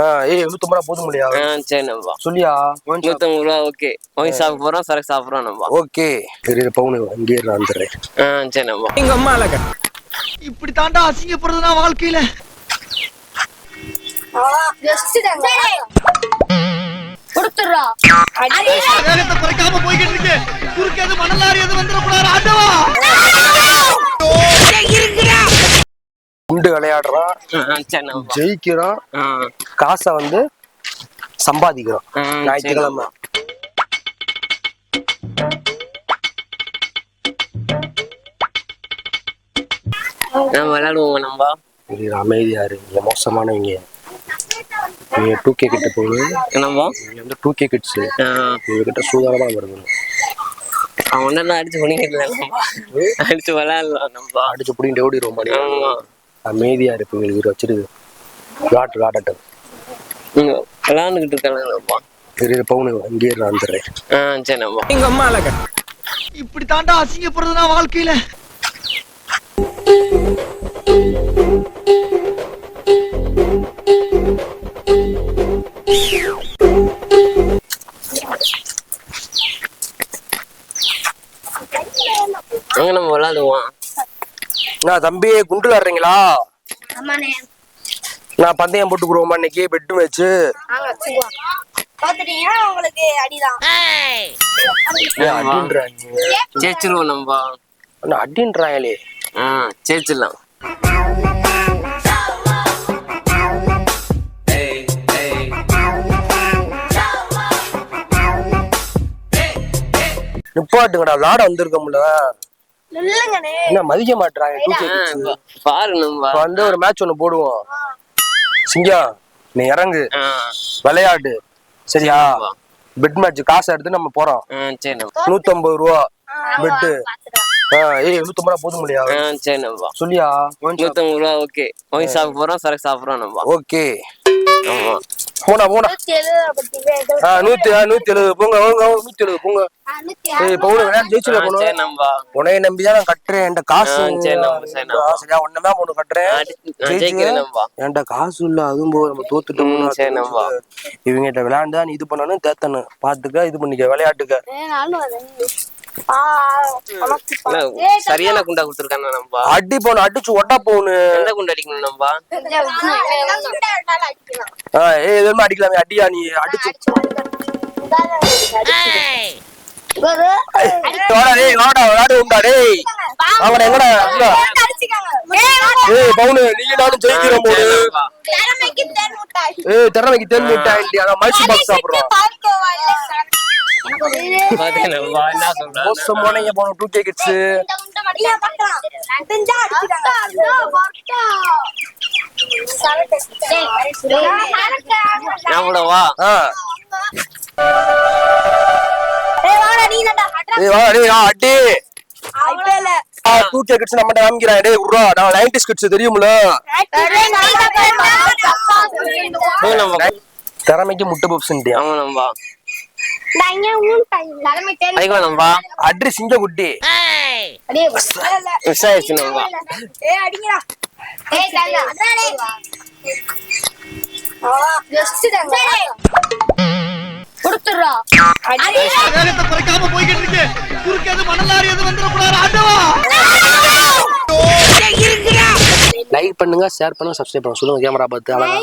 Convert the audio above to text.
ஆ ஏய் நூத்தம்பது ரூபா போதும் இல்லையா? சரி நம்பா சொல்லியா? நூத்தம்பது ரூபா ஓகே. வாங்கி சாப்பிட போறோம் சரக்கு சாப்பிடுறோம் நம்பா ஓகே. சரி பவுனு இங்கே நான் வந்துடுறேன். ஆ சரி நம்பா இப்படி தாண்டா அசிங்கப்படுறது நான் வாழ்க்கையில. குறைக்காம போய்கிட்டு இருக்கு. குறுக்கு எது மணலாரி எது வந்துடக்கூடாது. ஜெயிக்கிறான் ஆ. காசை வந்து சம்பாதிக்கிறோம் ஞாயிற்றுக்கிழமை. நம்ம விளையாடுவோம் இது அமைதியா இருக்கு மோசமானவங்க. நீங்க டூ கே கிட்ட நீங்க வந்து டூ கே கிட்ஸ் உங்ககிட்ட சூதானமா வருது. அவன் ஒன்னும் அடிச்சு நம்பா அடிச்சு விளையாடலாம் நம்பா அடிச்சு பிடிங்கிட்டு ஓடிடுவோம் மாதிரி ஆமா அமைதியா இருப்பீங்க இவர் வச்சிருக்கு காட்டு காட்டட்டும். நீங்க விளையாண்டுக்கிட்டு இருக்காங்க சரி பவுனு இங்கே நான் வந்துடுறேன். ஆ சரி நம்பா இப்படி தாண்டா அசிங்கப்படுறது நான் வாழ்க்கையில. அங்க நம்ம விளையாடுவோம் நான் தம்பி குண்டு விளாடுறீங்களா நான் பந்தயம் போட்டுக்குருவோமா இன்னைக்கு? பெட்டு வச்சு. ஜெயிச்சிருவோம் அண்ணா அடின்றாங்களே. ஆ ஜெயிச்சிடலாம். நிப்பாட்டுங்கடா விளாட வந்திருக்கோம்ல. என்ன மதிக்க மாட்டாங்க வந்து ஒரு மேட்ச் ஒன்று போடுவோம். சிங்கம் நீ இறங்கு. விளையாடு. சரியா. பெட் மேட்ச் காசு எடுத்து நம்ம போறோம். நூத்தம்பது ரூபா பெட்டு ஏய் நூத்தம்பது ரூபா போதும் இல்லையா? ஆ சரி நம்பா சொல்லியா? நூத்தம்பது ரூபா ஓகே. வாங்கி சாப்பிட போறோம் சரக்கு சாப்பிடுறோம் ஓகே. போனா போனா நூத்தி எழுபது பத்தி ஆ நூத்தி நூத்தி எழுபது போங்க போங்க நூத்தி எழுபது போங்க. ஏய் பவுனு ஜெயிச்சுல நம்பா நம்பிதான் நான் கட்டுறேன். என்கிட்ட காசு சரியா ஒண்ணுதான் ஒண்ணு கட்டுறேன். என்கிட்ட காசு இல்ல அதுவும் போக நம்ம தோத்துட்டோம்னா ம், சரி நம்பா. இவங்கிட்ட விளையாண்டா நீ இது பண்ணணும் தேத்தணும். பாத்துக்க இது பண்ணிக்க விளையாட்டுக்க. சரியான குண்டா கொடுத்துருக்காங்க நம்பா அடி போன அடிச்சு ஒட்டா போகணும் எந்த குண்டு அடிக்கணும் நம்பா ஏய் எதுவுமே அடிக்கலாமே. அடியா நீ? அடிச்சு. வாடா டேய் வாடா டேய். வாங்கடா எங்கடா? எங்கடா? ஏய் பவுனு நீங்க நானும் ஜெயிக்கிறோம் போது சரி நம்பா. ஏய் திறமைக்கு தேன் முட்டாய் அதான் மல்சி பாக்ஸ் சாப்பிடுறோம் மோசமான போனோம் டூ கே கிட்ஸ் நான் கூட வா. ஆ. ஏய் வாடா டேய் ஆ, அடி. டூ கே கிட்ஸ் நம்ம காமிக்கிறான் டேய் உர்ரா நான் 90s கிட்ஸ் தெரியும்ல? திறமைக்கு முட்டை பப்ஸ்ன்றியா ஆமா நம்பா அதிகம் நம்பா அட்ரி சிங்க குட்டி. மிஸ் ஆயிடுச்சு நம்பா கொடுத்துடுறா. வேகத்தை குறைக்காம போய்கிட்டு இருக்கு குறுக்கு எது மணலாரி எது வந்துடக்கூடாது. ஆண்டவா லைக் பண்ணுங்க ஷேர் பண்ணுங்க சப்ஸ்கிரைப் பண்ணுங்க. சொல்லுங்க கேமரா பார்த்து அழகா.